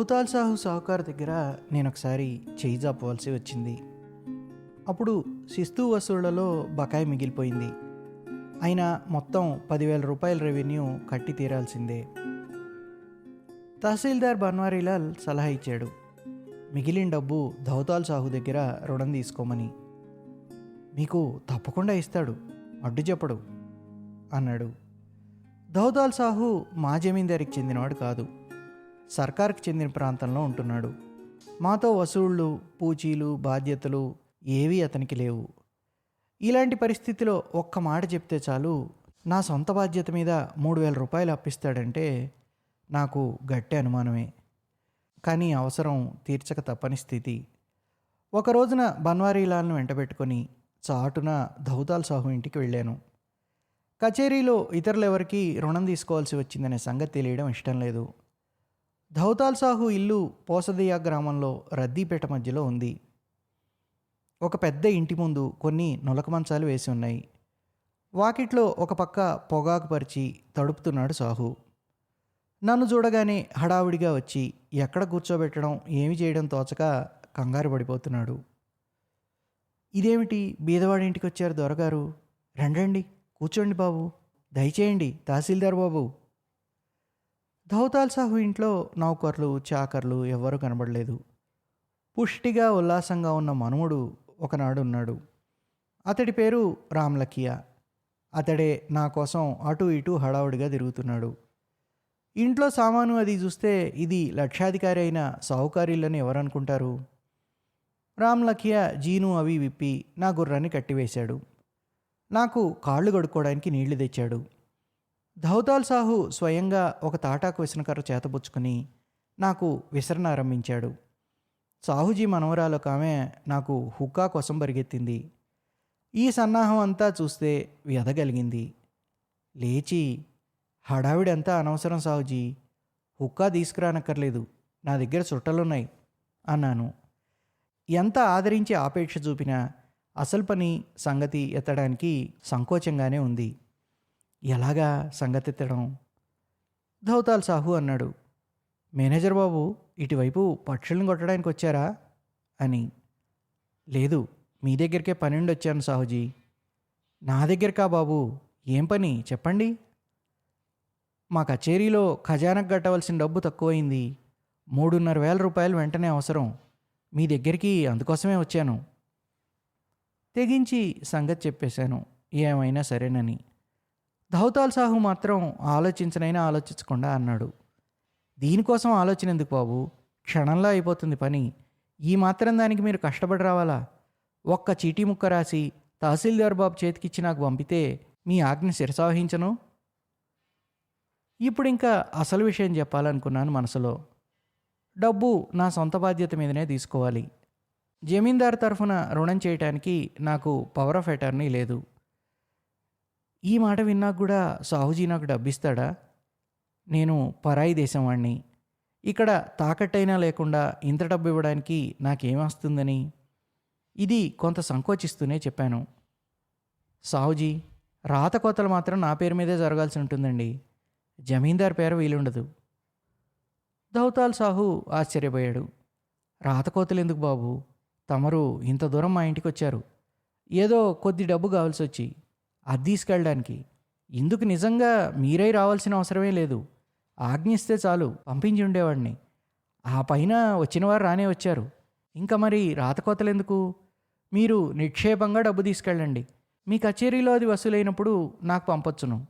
ధౌతాల్ సాహు సాహుకార్ దగ్గర నేను ఒకసారి చేయి జాపవలసి వచ్చింది. అప్పుడు శిస్తు వసూళ్ళలో బకాయి మిగిలిపోయింది. అయినా మొత్తం పదివేల రూపాయల రెవెన్యూ కట్టి తీరాల్సిందే. తహసీల్దార్ బన్వారీలాల్ సలహా ఇచ్చాడు. మిగిలిన డబ్బు ధౌతాల్ సాహు దగ్గర రుణం తీసుకోమని. మీకు తప్పకుండా ఇస్తాడు అడ్డు చెప్పడు అన్నాడు. ధౌతాల్ సాహు మా జమీందారికి చెందినవాడు కాదు. సర్కార్కి చెందిన ప్రాంతంలో ఉంటున్నాడు. మాతో వసూళ్ళు పూచీలు బాధ్యతలు ఏవీ అతనికి లేవు. ఇలాంటి పరిస్థితిలో ఒక్క మాట చెప్తే చాలు నా సొంత బాధ్యత మీద మూడు వేల రూపాయలు అప్పిస్తాడంటే నాకు గట్టి అనుమానమే. కానీ అవసరం తీర్చక తప్పని స్థితి. ఒక రోజున బన్వారీలాల్ను వెంటబెట్టుకొని చాటున ధౌతాల్ సాహు ఇంటికి వెళ్ళాను. కచేరీలో ఇతరులెవరికి రుణం తీసుకోవాల్సి వచ్చిందనే సంగతి తెలియడం ఇష్టం లేదు. ధౌతాల్ సాహు ఇల్లు పోసదయ్య గ్రామంలో రద్దీపేట మధ్యలో ఉంది. ఒక పెద్ద ఇంటి ముందు కొన్ని నులక మంచాలు వేసి ఉన్నాయి. వాకిట్లో ఒక పక్క పొగాకు పరిచి తడుపుతున్నాడు సాహు. నన్ను చూడగానే హడావుడిగా వచ్చి ఎక్కడ కూర్చోబెట్టడం ఏమి చేయడం తోచక కంగారు పడిపోతున్నాడు. ఇదేమిటి? బీదవాడి ఇంటికి వచ్చారు దొరగారు. రండండి కూర్చోండి బాబు. దయచేయండి తహసీల్దార్ బాబు. ధౌతాల్ సాహు ఇంట్లో నౌకర్లు చాకర్లు ఎవ్వరూ కనబడలేదు. పుష్టిగా ఉల్లాసంగా ఉన్న మనుముడు ఒకనాడు ఉన్నాడు. అతడి పేరు రామ్లకియా. అతడే నా కోసం అటు ఇటు హడావుడిగా తిరుగుతున్నాడు. ఇంట్లో సామాను అది చూస్తే ఇది లక్షాధికారి అయిన సాహుకారీలని ఎవరనుకుంటారు? రామ్లకియా జీను అవి విప్పి నా గుర్రాన్ని కట్టివేశాడు. నాకు కాళ్ళు కడుక్కోవడానికి నీళ్ళు తెచ్చాడు. ధౌతాల్ సాహు స్వయంగా ఒక తాటాకు విసనకర్ర చేతబుచ్చుకుని నాకు విసరణ ఆరంభించాడు. సాహుజీ మనవరాలు ఆమె నాకు హుక్కా కోసం పరిగెత్తింది ఈ సన్నాహం అంతా చూస్తే వ్యధగలిగింది. లేచి హడావిడంతా అనవసరం సాహుజీ హుక్కా తీసుకురానక్కర్లేదు నా దగ్గర చుట్టలున్నాయి అన్నాను. ఎంత ఆదరించి ఆపేక్ష చూపినా అసలు పని సంగతి ఎత్తడానికి సంకోచంగానే ఉంది. ఎలాగా సంగతెత్తడం ధౌతాల్ సాహు అన్నాడు. మేనేజర్ బాబు ఇటువైపు పక్షులను కొట్టడానికి వచ్చారా? అని. లేదు మీ దగ్గరికే పని వచ్చాను సాహుజీ. నా దగ్గరకా బాబు ఏం పని? చెప్పండి. మా కచేరీలో ఖజానాకు కట్టవలసిన డబ్బు తక్కువైంది మూడున్నర వేల రూపాయలు వెంటనే అవసరం. మీ దగ్గరికి అందుకోసమే వచ్చాను. తెగించి సంగతి చెప్పేశాను. ఏమైనా సరేనని. ధౌతాల్ సాహు మాత్రం ఆలోచించనైనా ఆలోచించకుండా అన్నాడు. దీనికోసం ఆలోచన ఎందుకు బాబు? క్షణంలో అయిపోతుంది పని. ఈ మాత్రం దానికి మీరు కష్టపడి రావాలా? ఒక్క చీటీ ముక్క రాసి తహసీల్దార్ బాబు చేతికిచ్చి నాకు పంపితే మీ ఆజ్ఞ శిరసావహించను? ఇప్పుడు ఇంకా అసలు విషయం చెప్పాలనుకున్నాను మనసులో. డబ్బు నా సొంత బాధ్యత మీదనే తీసుకోవాలి. జమీందార్ తరఫున రుణం చేయటానికి నాకు పవర్ ఆఫ్ అటార్నీ లేదు. ఈ మాట విన్నాక కూడా సాహుజీ నాకు డబ్బిస్తాడా? నేను పరాయి దేశంవాణ్ణి. ఇక్కడ తాకట్టైనా లేకుండా ఇంత డబ్బు ఇవ్వడానికి నాకేం వస్తుందని ఇది కొంత సంకోచిస్తూనే చెప్పాను. సాహుజీ రాత కోతలు మాత్రం నా పేరు మీదే జరగాల్సి ఉంటుందండి జమీందార్ పేరు వీలుండదు. దౌతాల్ సాహు ఆశ్చర్యపోయాడు. రాతకోతలు ఎందుకు బాబు? తమరు ఇంత దూరం మా ఇంటికి వచ్చారు ఏదో కొద్ది డబ్బు కావాల్సి వచ్చి అది తీసుకెళ్ళడానికి. ఇందుకు నిజంగా మీరై రావాల్సిన అవసరమే లేదు. ఆజ్ఞిస్తే చాలు పంపించి ఉండేవాడిని. ఆ పైన వచ్చిన వారు రానే వచ్చారు. ఇంకా మరి రాతకోతలు ఎందుకు మీరు నిక్షేపంగా డబ్బు తీసుకెళ్ళండి. మీ కచేరీలో అది వసూలైనప్పుడు నాకు పంపొచ్చును.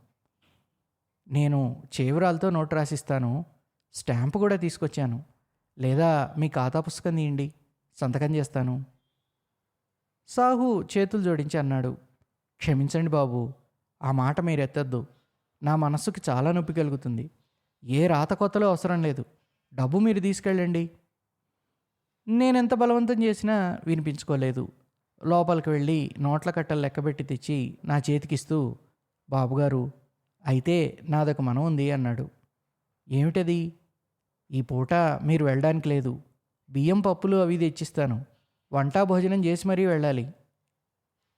నేను చేవరాలతో నోటు రాసిస్తాను స్టాంపు కూడా తీసుకొచ్చాను. లేదా మీ ఖాతా పుస్తకం తీయండి సంతకం చేస్తాను. సాహు చేతులు జోడించి అన్నాడు. క్షమించండి బాబు ఆ మాట మీరు ఎత్తద్దు నా మనస్సుకి చాలా నొప్పి కలుగుతుంది. ఏ రాత కొత్తలో అవసరం లేదు. డబ్బు మీరు తీసుకెళ్ళండి. నేనెంత బలవంతం చేసినా వినిపించుకోలేదు. లోపలికి వెళ్ళి నోట్ల కట్టలు లెక్కబెట్టి తెచ్చి నా చేతికిస్తూ బాబుగారు అయితే నాదొక మనం ఉంది అన్నాడు. ఏమిటది? ఈ పూట మీరు వెళ్ళడానికి లేదు. బియ్యం పప్పులు అవి తెచ్చిస్తాను. వంట భోజనం చేసి మరీ వెళ్ళాలి.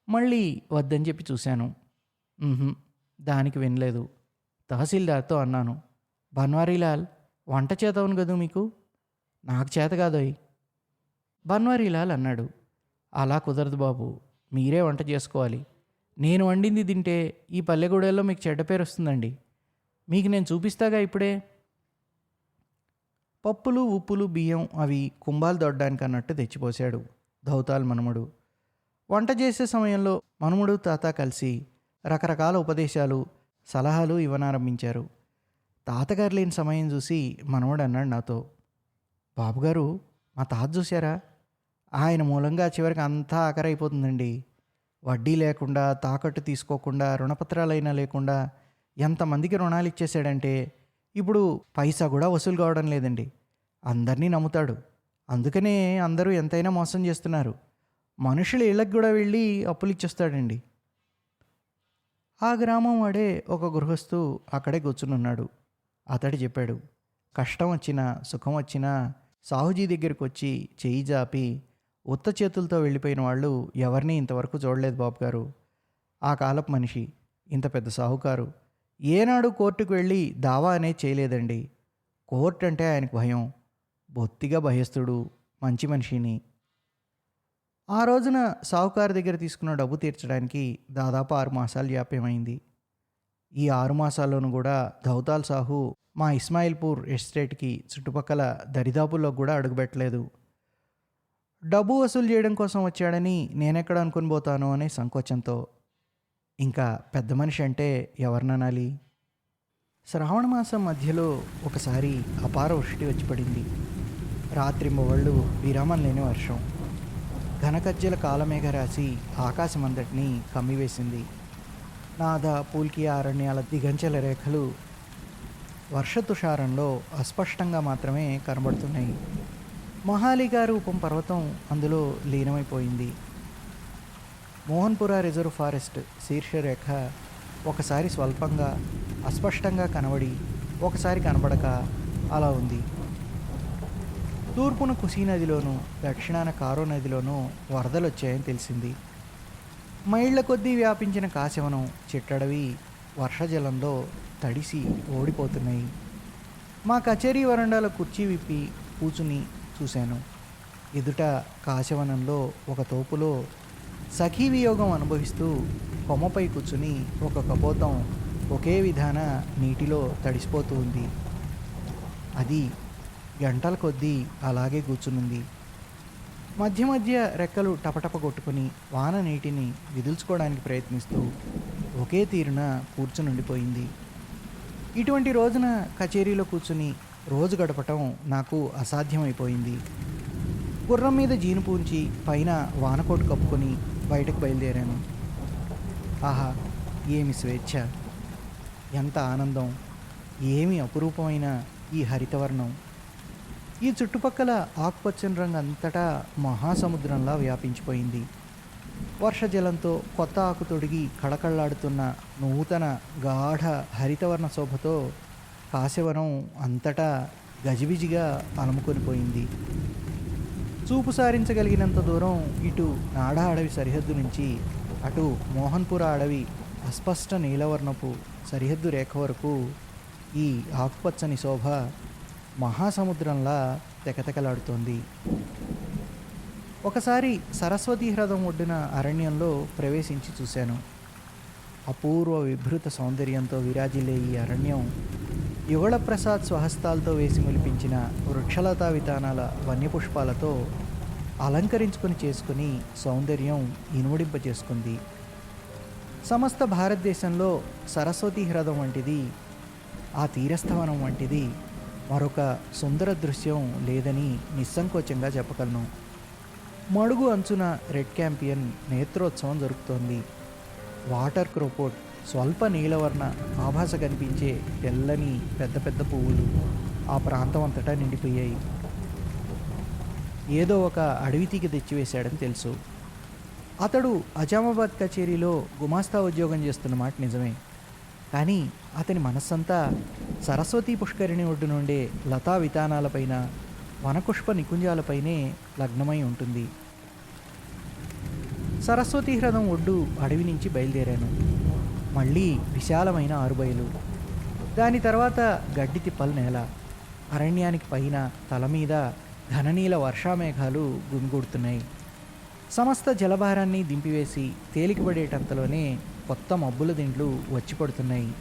మళ్ళీ వద్దని చెప్పి చూశాను. దానికి వినలేదు. తహసీల్దార్తో అన్నాను బన్వారీలాల్ వంట చేతవును కదూ మీకు? నాకు చేత కాదోయ్. బన్వారీలాల్ అన్నాడు అలా కుదరదు బాబు మీరే వంట చేసుకోవాలి. నేను వండింది తింటే ఈ పల్లెగూడెల్లో మీకు చెడ్డ పేరు వస్తుందండి. మీకు నేను చూపిస్తాగా ఇప్పుడే? పప్పులు ఉప్పులు బియ్యం అవి కుంభాలు దొడ్డానికి అన్నట్టు తెచ్చిపోశాడు. ధౌతాల్ మనముడు. వంట చేసే సమయంలో మనుమడు తాత కలిసి రకరకాల ఉపదేశాలు సలహాలు ఇవ్వనారంభించారు. తాతగారు లేని సమయం చూసి మనవడు అన్నాడు నాతో బాబుగారు మా తాత చూశారా? ఆయన మూలంగా చివరికి అంతా ఆఖరైపోతుందండి. వడ్డీ లేకుండా తాకట్టు తీసుకోకుండా రుణపత్రాలైనా లేకుండా ఎంతమందికి రుణాలు ఇచ్చేసాడంటే ఇప్పుడు పైసా కూడా వసూలు కావడం లేదండి. అందరినీ నమ్ముతాడు. అందుకనే అందరూ ఎంతైనా మోసం చేస్తున్నారు. మనుషులు ఇళ్ళకి కూడా వెళ్ళి అప్పులు ఇచ్చేస్తాడండి. ఆ గ్రామం వాడే ఒక గృహస్థు అక్కడే కూర్చునున్నాడు అతడు చెప్పాడు కష్టం వచ్చినా సుఖం వచ్చినా సాహుజీ దగ్గరికి వచ్చి చేయి జాపి ఉత్త చేతులతో వెళ్ళిపోయిన వాళ్ళు ఎవరిని ఇంతవరకు చూడలేదు బాబు గారు. ఆ కాలపు మనిషి ఇంత పెద్ద సాహుకారు. ఏనాడు కోర్టుకు వెళ్ళి దావా అనేది చేయలేదండి. కోర్టు అంటే ఆయనకు భయం. బొత్తిగా భయస్థుడు మంచి మనిషిని. ఆ రోజున సాహుకారు దగ్గర తీసుకున్న డబ్బు తీర్చడానికి దాదాపు ఆరు మాసాలు జాప్యమైంది. ఈ ఆరు మాసాల్లోనూ కూడా ధౌతాల్ సాహు మా ఇస్మాయిల్పూర్ ఎస్టేట్కి చుట్టుపక్కల దరిదాపుల్లో కూడా అడుగుపెట్టలేదు. డబ్బు వసూలు చేయడం కోసం వచ్చాడని నేనెక్కడ అనుకుని పోతాను అనే సంకోచంతో ఇంకా పెద్ద మనిషి అంటే ఎవరిననాలి? శ్రావణ మాసం మధ్యలో ఒకసారి అపార వృష్టి వచ్చి పడింది. రాత్రి మొవళ్ళు విరామం లేని వర్షం. ఘనకజ్జల కాలమేఘ రాసి ఆకాశమంతటిని కమ్మివేసింది. నాద పూల్కి అరణ్యాల దిగంచెల రేఖలు వర్షతుషారంలో అస్పష్టంగా మాత్రమే కనబడుతున్నాయి. మొహాలిగా రూపం పర్వతం అందులో లీనమైపోయింది. మోహన్పుర రిజర్వ్ ఫారెస్ట్ శీర్షరేఖ ఒకసారి స్వల్పంగా అస్పష్టంగా కనబడి ఒకసారి కనబడక అలా ఉంది. తూర్పున కుసీ నదిలోనూ దక్షిణాన కారో నదిలోనూ వరదలు వచ్చాయని తెలిసింది. మైళ్ళ కొద్దీ వ్యాపించిన కాశవనం చిట్టడవి వర్షజలంలో తడిసి ఓడిపోతున్నాయి. మా కచేరీ వరండాలో కుర్చీ విప్పి కూచుని చూశాను. ఎదుట కాశవనంలో ఒక తోపులో సఖీ వియోగం అనుభవిస్తూ కొమ్మపై కూర్చుని ఒక కపోతం ఒకే విధాన నీటిలో తడిసిపోతూ ఉంది. అది గంటల కొద్దీ అలాగే కూర్చునుంది. మధ్య మధ్య రెక్కలు టపటప కొట్టుకుని వాన నీటిని విదుల్చుకోవడానికి ప్రయత్నిస్తూ ఒకే తీరున కూర్చునుండిపోయింది. ఇటువంటి రోజున కచేరీలో కూర్చుని రోజు గడపటం నాకు అసాధ్యమైపోయింది. గుర్రం మీద జీను పూంచి పైన వానకోటు కప్పుకొని బయటకు బయలుదేరాను. ఆహా ఏమి స్వేచ్ఛ! ఎంత ఆనందం! ఏమి అపురూపమైన ఈ హరితవర్ణం! ఈ చుట్టుపక్కల ఆకుపచ్చని రంగు అంతటా మహాసముద్రంలా వ్యాపించిపోయింది. వర్షజలంతో కొత్త ఆకు తొడిగి కళకళలాడుతున్న నూతన గాఢ హరితవర్ణ శోభతో కాశవనం అంతటా గజిబిజిగా అలముకొనిపోయింది చూపు సారించగలిగినంత దూరం ఇటు నాడా అడవి సరిహద్దు నుంచి అటు మోహన్పుర అడవి అస్పష్ట నీలవర్ణపు సరిహద్దు రేఖ వరకు ఈ ఆకుపచ్చని శోభ మహాసముద్రంలా తెకతెకలాడుతోంది. ఒకసారి సరస్వతీ హ్రదం ఒడ్డున అరణ్యంలో ప్రవేశించి చూశాను. అపూర్వ విభృత సౌందర్యంతో విరాజిల్లే ఈ అరణ్యం యుగళ ప్రసాద్ స్వహస్తాలతో వేసి ములిపించిన వృక్షలతా విధానాల వన్యపుష్పాలతో అలంకరించుకొని చేసుకుని సౌందర్యం ఇనుమడింపజేసుకుంది. సమస్త భారతదేశంలో సరస్వతీ హ్రదం వంటిది ఆ తీరస్థవనం వంటిది మరొక సుందర దృశ్యం లేదని నిస్సంకోచంగా చెప్పగలను. మడుగు అంచున రెడ్ క్యాంపియన్ నేత్రోత్సవం జరుగుతోంది వాటర్ క్రోపోట్ స్వల్ప నీలవర్ణ ఆభాస కనిపించే తెల్లని పెద్ద పెద్ద పువ్వులు ఆ ప్రాంతం అంతటా నిండిపోయాయి. ఏదో ఒక అడవి తీగ తెచ్చివేశాడని తెలుసు. అతడు అజామాబాద్ కచేరీలో గుమాస్తా ఉద్యోగం చేస్తున్న మాట నిజమే. కానీ అతని మనస్సంతా సరస్వతీ పుష్కరిణి ఒడ్డు నుండే లతా వితానాలపైన వనపుష్ప నికుంజాలపైనే లగ్నమై ఉంటుంది. సరస్వతీ హ్రదం ఒడ్డు అడవి నుంచి బయలుదేరాను. మళ్ళీ విశాలమైన ఆరుబయలు. దాని తర్వాత గడ్డి తిప్పల నేల. అరణ్యానికి పైన తల మీద ఘననీల వర్షామేఘాలు గుమిగూడుతున్నాయి. సమస్త జలభారాన్ని దింపివేసి తేలికపడేటంతలోనే కొత్త మబ్బుల దిండ్లు వచ్చి పడుతున్నాయి.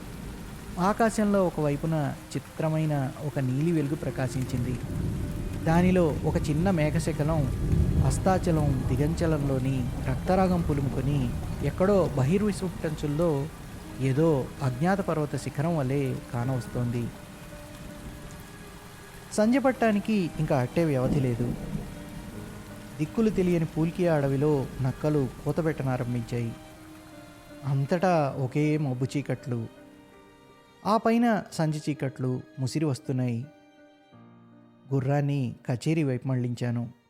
ఆకాశంలో ఒకవైపున చిత్రమైన ఒక నీలి వెలుగు ప్రకాశించింది. దానిలో ఒక చిన్న మేఘశకలం అస్తాచలం దిగంచలంలోని రక్తరాగం పులుముకొని ఎక్కడో బహిర్విశ్వటంచుల్లో ఏదో అజ్ఞాత పర్వత శిఖరం వలె కానవస్తోంది. సంజ పట్టానికి ఇంకా అట్టే వ్యవధి లేదు. దిక్కులు తెలియని పూల్కి అడవిలో నక్కలు కూతబెట్టనారంభించాయి. అంతటా ఒకే మబ్బు చీకట్లు ఆ పైన సంచి చీకట్లు ముసిరి వస్తున్నాయి. గుర్రాన్ని కచేరీ వైపు మళ్ళించాను.